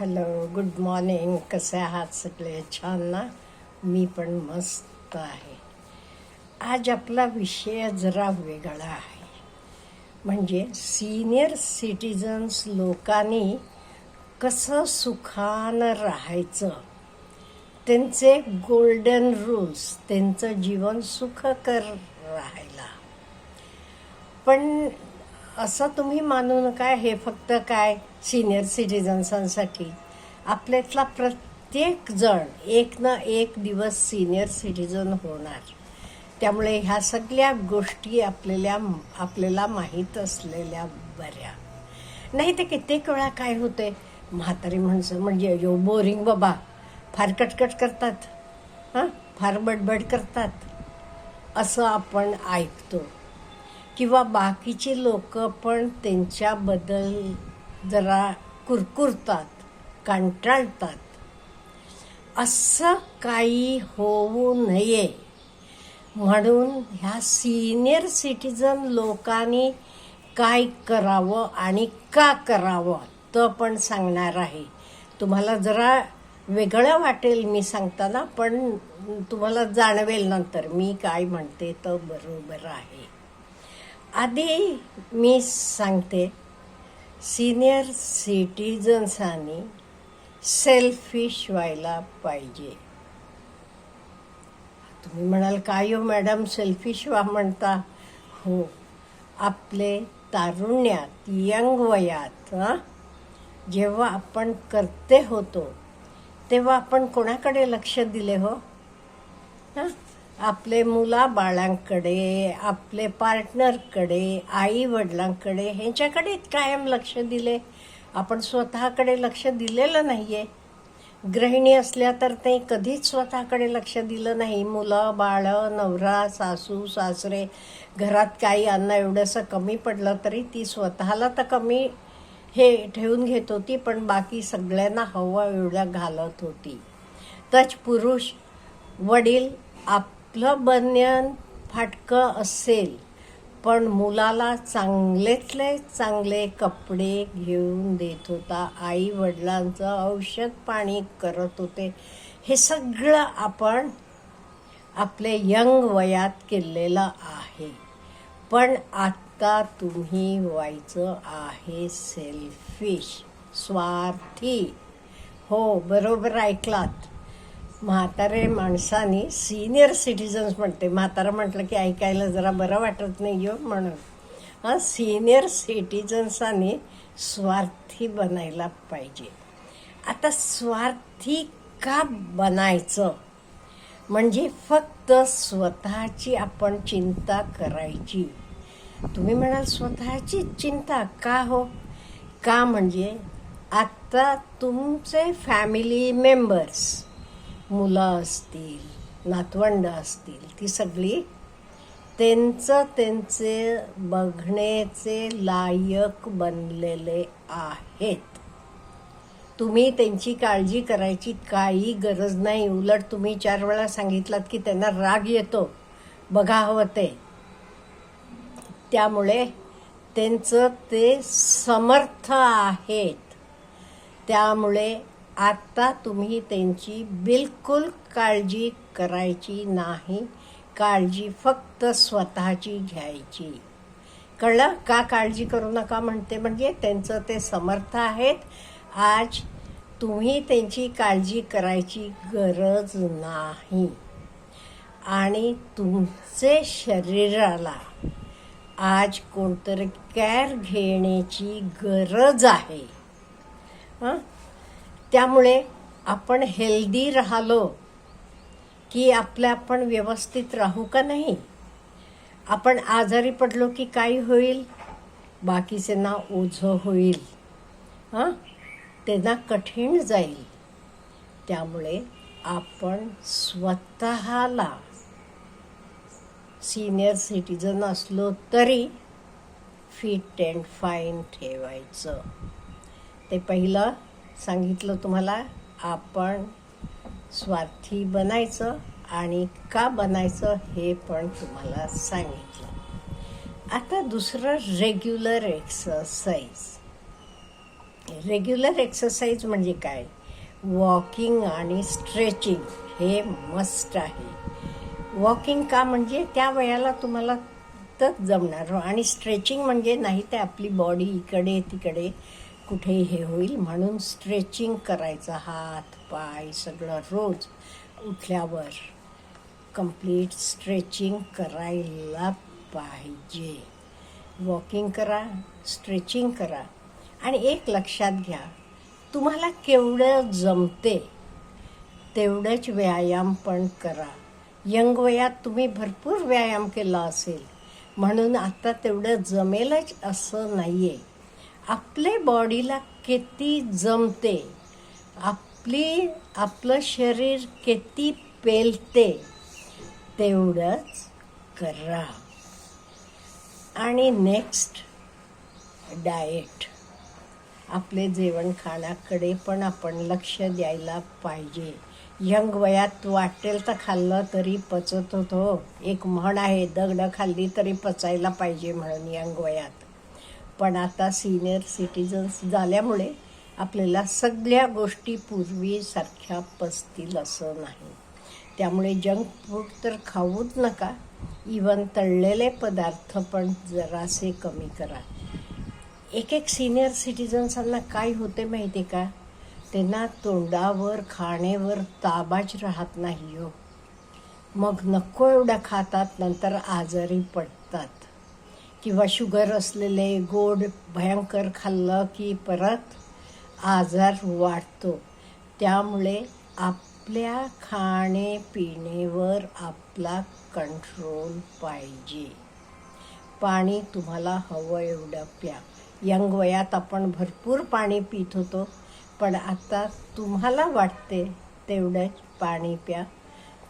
Hello good morning कसे आहात सगळे? छान ना? मी पण मस्त आहे. आज आपला विषय जरा वेगळा आहे. म्हणजे सिनियर सिटीजन्स लोकांनी कसं सुखानं राहायचं? त्यांचे गोल्डन रूल्स त्यांचं जीवन सुखकर राहायला. पण असं तुम्ही मानू नका हे फक्त काय सिनियर सिटिझन्सांसाठी आपल्यातला प्रत्येक जण एक ना एक दिवस सिनियर सिटिझन होणार. त्यामुळे ह्या सगळ्या गोष्टी आपल्याला आपल्याला माहीत असलेल्या बऱ्या. नाही ते कित्येक वेळा काय होते म्हातारी माणसं म्हणजे यो बोरिंग बाबा. फार कटकट करतात. हां? फार बडबड करतात. असं आपण ऐकतो. किंवा बाकीची लोक पण त्यांच्याबद्दल जरा कुरकुरतात कंटाळतात. असं काही होऊ नये. म्हणून ह्या सिनियर सिटीजन लोकांनी काय करावं आणि का करावं तर पण सांगणार आहे. तुम्हाला जरा वेगळं वाटेल मी सांगताना पण तुम्हाला जाणवेल नंतर. मी काय म्हणते तर बरोबर आहे. आधी मी सांगते. सिनियर सिटीजन्सांनी सेल्फिश व्हायला पाहिजे. तुम्ही म्हणाल काय हो मॅडम सेल्फिश व्हा म्हणता? हो. आपले तारुण्यात यंग वयात जेव्हा आपण करते होतो तेव्हा आपण कोणाकडे लक्ष दिले हो? हां? आपले मुलाबाळांकडे आपले पार्टनरकडे आई वडिलांकडे ह्यांच्याकडे कायम लक्ष दिले. आपण स्वतःकडे लक्ष दिलेलं नाही आहे गृहिणी असल्या तर ते कधीच स्वतःकडे लक्ष दिलं नाही. मुलं बाळं नवरा सासू सासरे घरात काही अन्न एवढंसं कमी पडलं तरी ती स्वतःला तर कमी हे ठेवून घेत होती पण बाकी सगळ्यांना हवं एवढ्या घालत होती. तच पुरुष वडील आप आपलं बन्यान फाटकं असेल पण मुलाला चांगलेतले चांगले कपडे घेऊन देत होता. आई वडिलांचं औषध पाणी करत होते. हे सगळं आपण आपले यंग वयात केलेलं आहे. पण आत्ता तुम्ही व्हायचं आहे सेल्फिश स्वार्थी. हो बरोबर ऐकलात. म्हातारे माणसानी सिनियर सिटिझन्स म्हणते. म्हातारा म्हटलं की ऐकायला जरा बरं वाटत नाही हो म्हणून. हां सिनियर सिटिझन्सांनी स्वार्थी बनायला पाहिजे. आता स्वार्थी का बनायचं? म्हणजे फक्त स्वतःची आपण चिंता करायची. तुम्ही म्हणाल स्वतःची चिंता का हो? का म्हणजे आता तुमचे फॅमिली मेंबर्स मुलं असतील नातवंड असतील ती सगळी त्यांचं त्यांचे बघण्याचे लायक बनलेले आहेत. तुम्ही त्यांची काळजी करायची काही गरज नाही. उलट तुम्ही चार वेळा सांगितलात की त्यांना राग येतो. बघा हवं ते. त्यामुळे त्यांचं ते समर्थ आहेत. त्यामुळे आत्ता तुम्ही त्यांची बिलकुल काळजी करायची नाही. काळजी फक्त स्वतःची घ्यायची. कळलं? का काळजी करू नका म्हणते? म्हणजे त्यांचं ते समर्थ आहेत. आज तुम्ही त्यांची काळजी करायची गरज नाही. आणि तुमचे शरीराला आज कोणतरी केअर घेण्याची गरज आहे. हां? त्यामुळे आपण हेल्दी राहिलो की आपल्या आपण व्यवस्थित राहू का नाही? आपण आजारी पडलो की काय होईल? बाकीचे ना ओझं होईल. हां? त्यांना कठीण जाईल. त्यामुळे आपण स्वतःला सिनियर सिटीजन असलो तरी फिट अँड फाईन ठेवायचं. ते पहिलं सांगितलं तुम्हाला आपण स्वार्थी बनायचं आणि का बनायचं हे पण तुम्हाला सांगितलं. आता दुसरं रेग्युलर एक्सरसाइज रेग्युलर एक्सरसाइज म्हणजे काय? वॉकिंग आणि स्ट्रेचिंग हे मस्ट आहे. वॉकिंग का म्हणजे? त्या वयाला तुम्हाला तर जमणार. आणि स्ट्रेचिंग म्हणजे नाही ते आपली बॉडी इकडे तिकडे कुठे हे होईल म्हणून स्ट्रेचिंग करायचं हात पाय सगळं रोज उठल्यावर कंप्लीट स्ट्रेचिंग करायला पाहिजे. वॉकिंग करा स्ट्रेचिंग करा आणि एक लक्षात घ्या तुम्हाला केवढं जमते तेवढंच व्यायाम पण करा. यंग वयात तुम्ही भरपूर व्यायाम केला असेल म्हणून आता तेवढं जमेलच असं नाही आहे आपले बॉडीला किती जमते आपली आपलं शरीर किती पेलते तेवढंच करा. आणि नेक्स्ट डाएट आपले जेवण खाण्याकडे पण आपण लक्ष द्यायला पाहिजे. यंग वयात वाटेल तर खाल्लं तरी पचत होतो. एक म्हण आहे दगडं खाल्ली तरी पचायला पाहिजे म्हणून यंग वयात. पण आता सिनियर सिटीजन्स झाल्यामुळे आपल्याला सगळ्या गोष्टी पूर्वीसारख्या पसतील असं नाही. त्यामुळे जंक फूड तर खाऊच नका. इवन तळलेले पदार्थ पण जरासे कमी करा. एक एक सिनियर सिटीजन्सांना काय होते माहिती का? त्यांना तोंडावर खाण्यावर ताबाच राहत नाही हो. मग नको एवढं खातात नंतर आजारी पडतात. किंवा शुगर असलेले गोड भयंकर खाल्लं की परत आजार वाढतो. त्यामुळे आपल्या खाणेपिणेवर आपला कंट्रोल पाहिजे. पाणी तुम्हाला हवं एवढं प्या. यंग वयात आपण भरपूर पाणी पित होतो पण आता तुम्हाला वाटते तेवढंच पाणी प्या.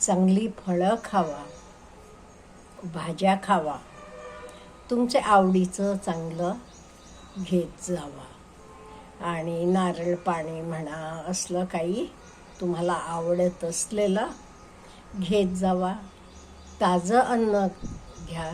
चांगली फळं खावा भाज्या खावा. तुमच्या आवडीचं चांगलं घेत जावा. आणि नारळ पाणी म्हणा असलं काही तुम्हाला आवडत असलेलं घेत जावा. ताजं अन्न घ्या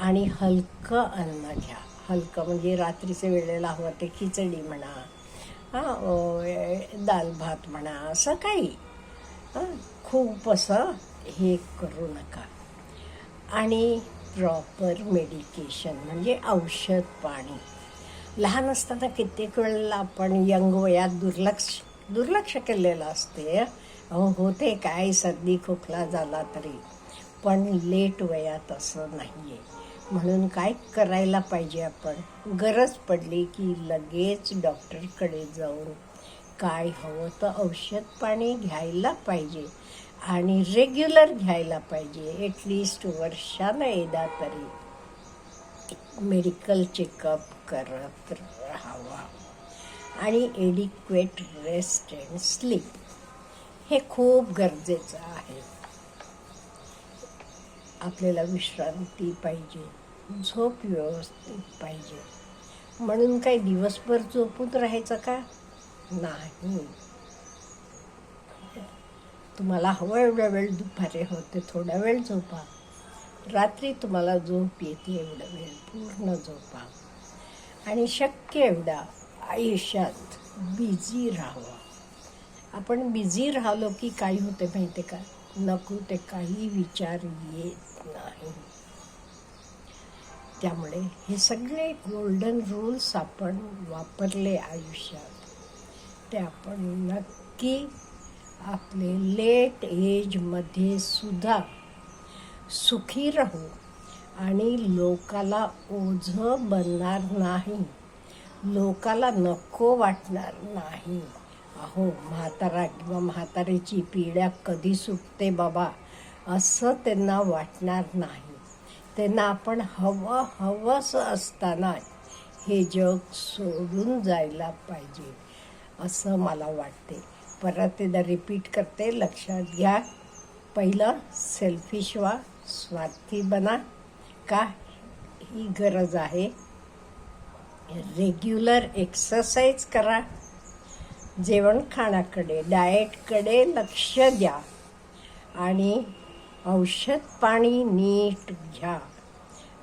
आणि हलकं अन्न घ्या. हलकं म्हणजे रात्रीच्या वेळेला हवं ते खिचडी म्हणा हां दाल भात म्हणा असं काही. खूप असं हे करू नका. आणि प्रॉपर मेडिकेशन म्हणजे औषध पाणी. लहान असताना कित्येक वेळेला आपण यंग वयात दुर्लक्ष दुर्लक्ष केलेलं असते. अहो होते काय? सर्दी खोकला झाला तरी. पण लेट वयात असं नाही आहे म्हणून काय करायला पाहिजे आपण? गरज पडली की लगेच डॉक्टरकडे जाऊन काय हवं तर औषध पाणी घ्यायला पाहिजे. आणि रेग्युलर घ्यायला पाहिजे ॲटलिस्ट वर्षानं एकदा तरी. मेडिकल चेकअप करत राहावा. आणि एडिक्वेट रेस्ट अँड स्लीप हे खूप गरजेचं आहे. आपल्याला विश्रांती पाहिजे झोप व्यवस्थित पाहिजे. म्हणून काही दिवसभर झोपून राहायचं का? नाही. तुम्हाला हवं एवढा वेळ दुपारी होते थोडा वेळ झोपा. रात्री तुम्हाला झोप येते एवढा वेळ पूर्ण झोपा. आणि शक्य एवढा आयुष्यात बिझी राहावं. आपण बिझी राहिलो की काही होते माहिती का? नको ते काही विचार येत नाही. त्यामुळे हे सगळे गोल्डन रूल्स आपण वापरले आयुष्यात. ते आपण नक्की आपले लेट एजमध्ये सुद्धा सुखी राहू आणि लोकाला ओझं बनणार नाही. लोकाला नको वाटणार नाही. अहो म्हातारा किंवा म्हातारीची पिढ्या कधी सुटते बाबा? असं त्यांना वाटणार नाही. त्यांना आपण हवं हवंसं असताना हे जग सोडून जायला पाहिजे असं मला वाटते. परत एकदा रिपीट करते लक्षात घ्या. पहिलं सेल्फिश व्हा स्वार्थी बना. का? ही गरज आहे. रेग्युलर एक्सरसाइज करा. जेवण खाण्याकडे डाएटकडे लक्ष द्या. आणि औषध पाणी नीट घ्या.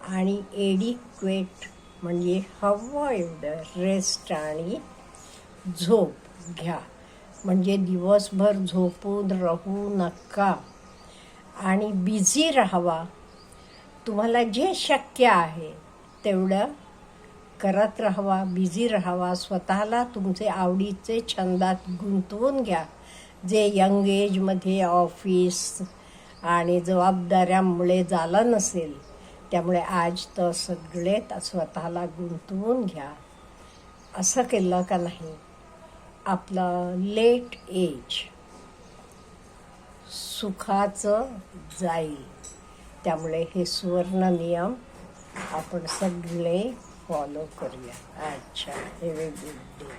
आणि एडिक्वेट म्हणजे हवं एवढं रेस्ट आणि झोप घ्या. म्हणजे दिवसभर झोपून राहू नका. आणि बिझी राहावा. तुम्हाला जे शक्य आहे तेवढं करत राहावा बिझी राहावा. स्वतःला तुमचे आवडीचे छंदात गुंतवून घ्या. जे यंग एजमध्ये ऑफिस आणि जबाबदाऱ्यामुळे झालं नसेल त्यामुळे आज तर सगळे स्वतःला गुंतवून घ्या. असं केलं का नाही? आपलं लेट एज सुखाचं जाईल. त्यामुळे हे सुवर्ण नियम आपण सगळे फॉलो करूया. अच्छा हे गुड डे